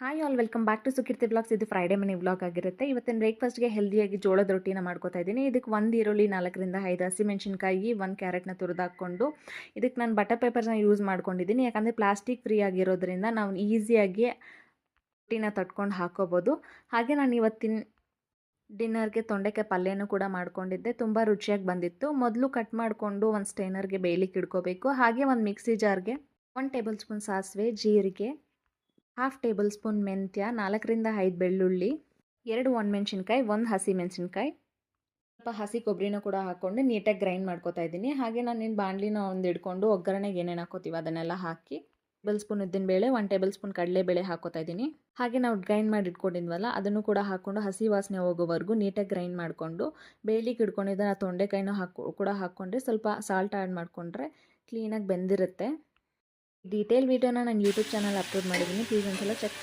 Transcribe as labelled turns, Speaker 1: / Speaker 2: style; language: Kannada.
Speaker 1: Hi all welcome back to Sukirti blogs ಇದು ಫ್ರೈಡೇ ಮನೆ ಬ್ಲಾಗ್ ಆಗಿರುತ್ತೆ. ಇವತ್ತಿನ ಬ್ರೇಕ್ಫಾಸ್ಟ್ಗೆ ಹೆಲ್ದಿಯಾಗಿ ಜೋಳದ ರೊಟ್ಟಿನ ಮಾಡ್ಕೋತಾ ಇದ್ದೀನಿ. ಇದಕ್ಕೆ ಒಂದು ಈರುಳ್ಳಿ, ನಾಲ್ಕರಿಂದ ಐದು ಹಸಿಮೆಣಸಿನ್ಕಾಯಿ, ಒಂದು ಕ್ಯಾರೆಟ್ನ ತುರಿದು ಹಾಕ್ಕೊಂಡು ಇದಕ್ಕೆ ನಾನು ಬಟರ್ ಪೇಪರ್ನ ಯೂಸ್ ಮಾಡ್ಕೊಂಡಿದ್ದೀನಿ. ಯಾಕಂದರೆ ಪ್ಲಾಸ್ಟಿಕ್ ಫ್ರೀ ಆಗಿರೋದ್ರಿಂದ ನಾವು ಈಸಿಯಾಗಿ ರೊಟ್ಟಿನ ತಟ್ಕೊಂಡು ಹಾಕೋಬೋದು. ಹಾಗೆ ನಾನು ಇವತ್ತಿನ ಡಿನ್ನರ್ಗೆ ತೊಂಡೆಕಾಯಿ ಪಲ್ಯನೂ ಕೂಡ ಮಾಡ್ಕೊಂಡಿದ್ದೆ. ತುಂಬ ರುಚಿಯಾಗಿ ಬಂದಿತ್ತು. ಮೊದಲು ಕಟ್ ಮಾಡಿಕೊಂಡು ಒಂದು ಸ್ಟೈನರ್ಗೆ ಬೇಯಲಿಕ್ಕೆ ಇಡ್ಕೋಬೇಕು ಹಾಗೆ ಒಂದು ಮಿಕ್ಸಿ ಜಾರ್ಗೆ ಒನ್ ಟೇಬಲ್ ಸ್ಪೂನ್ ಸಾಸಿವೆ, ಜೀರಿಗೆ ಹಾಫ್ ಟೇಬಲ್ ಸ್ಪೂನ್ ಮೆಂತ್ಯ, ನಾಲ್ಕರಿಂದ ಐದು ಬೆಳ್ಳುಳ್ಳಿ, ಎರಡು ಒಣಮೆಣ್ಸಿನ್ಕಾಯಿ, ಒಂದು ಹಸಿ ಮೆಣಸಿನ್ಕಾಯಿ. ಸ್ವಲ್ಪ ಹಸಿ ಕೊಬ್ಬರಿನೂ ಕೂಡ ಹಾಕ್ಕೊಂಡು ನೀಟಾಗಿ ಗ್ರೈಂಡ್ ಮಾಡ್ಕೋತಾ ಇದ್ದೀನಿ. ಹಾಗೆ ನಾನು ನಿನ್ನ ಬಾಣಲಿನ ಒಂದು ಹಿಡ್ಕೊಂಡು ಒಗ್ಗರಣೆಗೆ ಏನೇನು ಹಾಕೋತೀವಿ ಅದನ್ನೆಲ್ಲ ಹಾಕಿ, ಟೇಬಲ್ ಸ್ಪೂನ್ ಉದ್ದಿನಬೇಳೆ ಒನ್ ಟೇಬಲ್ ಸ್ಪೂನ್ ಕಡಲೆಬೇಳೆ ಹಾಕೋತಾ ಇದ್ದೀನಿ. ಹಾಗೆ ನಾವು ಗ್ರೈಂಡ್ ಮಾಡಿ ಇಟ್ಕೊಂಡಿದ್ವಲ್ಲ, ಅದನ್ನು ಕೂಡ ಹಾಕ್ಕೊಂಡು ಹಸಿ ವಾಸನೆ ಹೋಗೋವರೆಗೂ ನೀಟಾಗಿ ಗ್ರೈಂಡ್ ಮಾಡಿಕೊಂಡು ಬೇಳಿಗೆ ಇಟ್ಕೊಂಡಿದ್ದ ಆ ತೊಂಡೆಕಾಯಿನೂ ಹಾಕೋ, ಕೂಡ ಹಾಕ್ಕೊಂಡ್ರೆ ಸ್ವಲ್ಪ ಸಾಲ್ಟ್ ಆ್ಯಡ್ ಮಾಡಿಕೊಂಡ್ರೆ ಕ್ಲೀನಾಗಿ ಬೆಂದಿರುತ್ತೆ. ಡೀಟೇಲ್ ವೀಡಿಯೋನ ನಾನು ಯೂಟ್ಯೂಬ್ ಚಾನಲ್ ಅಪ್ಲೋಡ್ ಮಾಡಿದ್ದೀನಿ ಪ್ಲೀಸ್ ಒಂದ್ಸಲ ಚೆಕ್